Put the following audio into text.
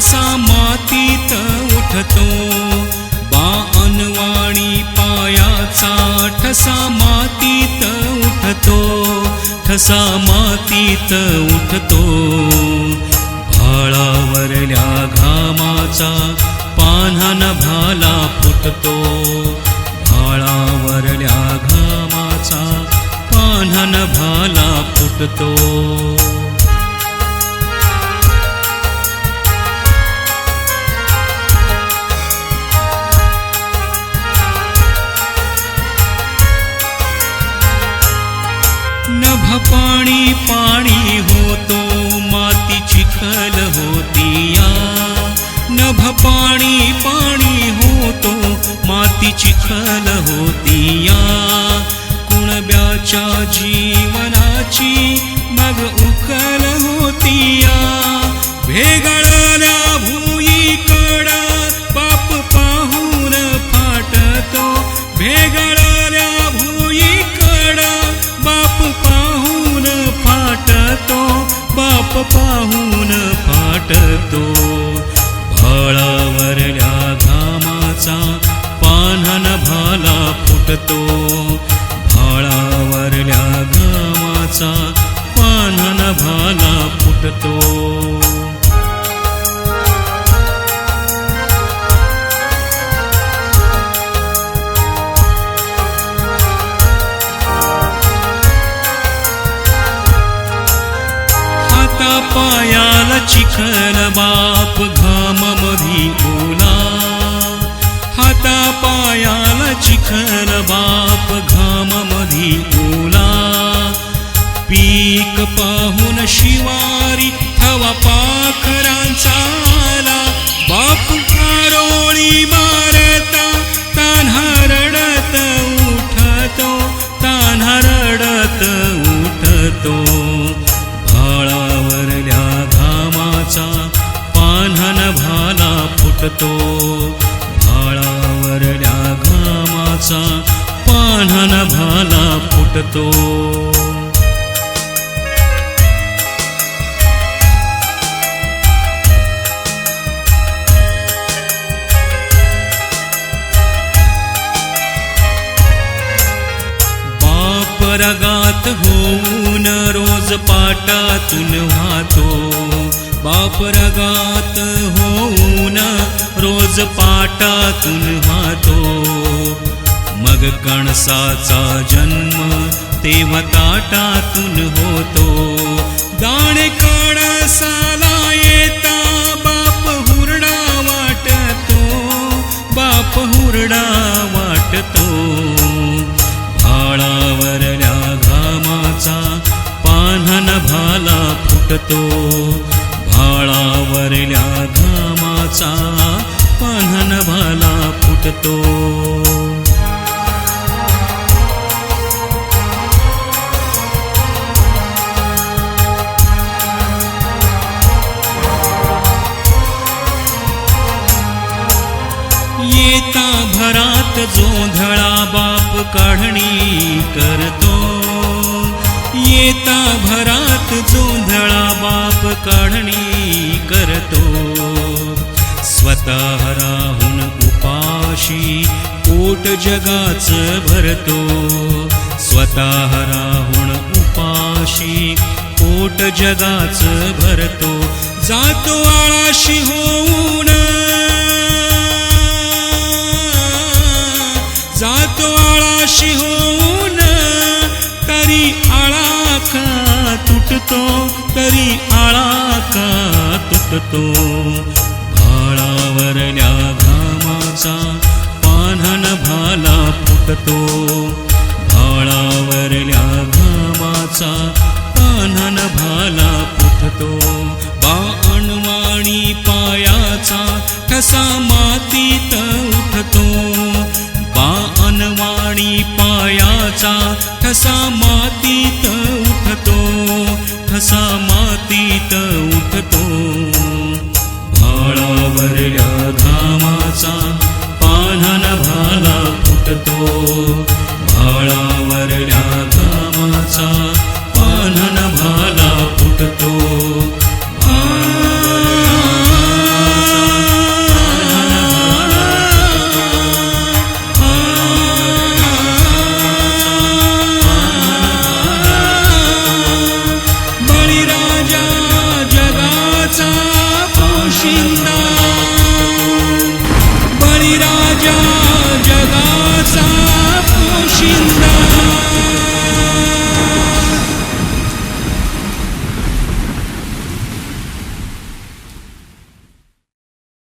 पायाचा ठसा मातीत उठतो. बा अनवाणी पायाचा ठसा मातीत उठतो. ठसा मातीत उठतो. भाळावरल्या घामाचा पान्हान भाला फुटतो. भाळावरल्या घामाचा पान्हान भाला फुटतो. पाणी पाणी होतो माती चिखल होतिया नभ पाणी पाणी होतो माती चिखल होतिया कुणब्याच्या जीवनाची मग उकल होतिया भेगळल्या भुईकडा बाप पाहून फाटतो भेगळ फाटतो बाप पाहून फाटतो. भाळावरल्या घामाचा पान्हन भाला फुटतो. पायाला चिखल बाप घाम मधी ओला. हाता पायाला चिखल बाप घाम मधी ओला. पीक पाहून शिवारी थवा पाखरांचा घामाचा पान्हन भाला फुटतो. बापरगात होऊन रोज पाटातून वाहतो. बापरगात होऊन रोज पाटातून वाहतो. मग कणसाचा जन्म तेव्हा ताटातून होतो. दाणे कणसाला येता बाप हुरडा वाटतो बाप हुरडा वाटतो. भाळावरल्या घामाचा पान्हन भाला फुटतो. भाळावरल्या घामाचा जोंधळा बाप काढणी करतो. येता भरात जोंधळा बाप काढणी करतो. स्वतः राहून उपाशी पोट जगाच भरतो. स्वतः राहून उपाशी पोट जगाच भरतो. जातो आळाशी होऊन आळाशी होऊन तरी आळा का तुटतो तरी आळा का तुटतो भाळावरल्या घामाचा पान्हन भाला फुटतो. भाळावरल्या घामाचा पान्हन भाला फुटतो. बा पायाचा ठसा मातीत उठतो. पायाचा ठसा मातीत उठतो ठसा मातीत उठतो. भाळावर